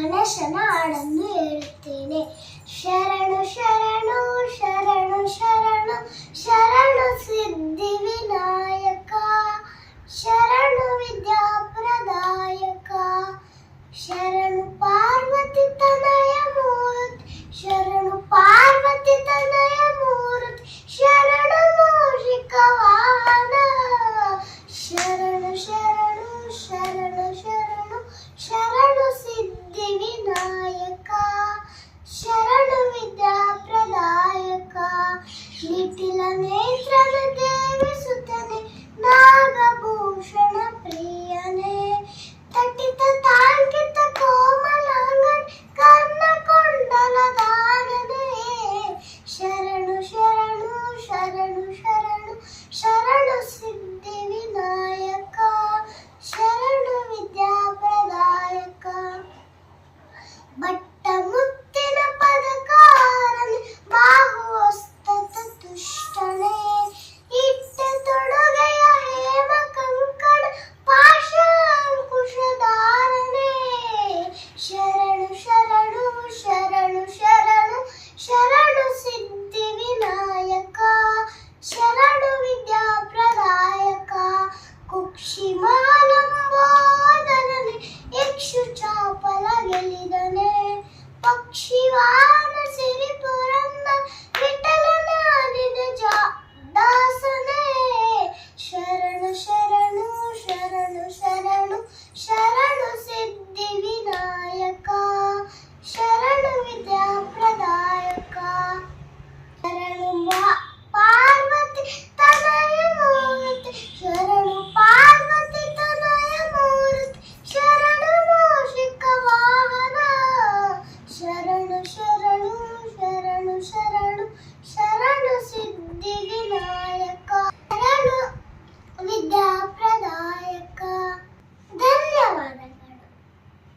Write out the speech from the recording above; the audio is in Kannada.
ಗಣೇಶನ ಹಾಡನ್ನು ಹೇಳುತ್ತೇನೆ. ಶರಣು ಶರಣು ಶರಣು ಶರಣು ಶರಣು ಸಿದ್ಧಿ ವಿನಾಯಕ. ಶರಣು ವಿದ್ಯಾಪ್ರದಾಯಕ ಶರಣು ಪಾರ್ವತಿ ತನಯ ಮೂರ್ತಿ. ಶರಣು ಪಾರ್ವತಿ ತನಯ ಮೂರ್ತಿ. ಶರಣು ಮೂಷಿಕ ವಾಹನ. ಶರಣು ಶರಣು ಶರಣು ಶರಣು. శరణు సిద్ధి వినాయక శరణు విద్యా ప్రదాయక బట్ everyone.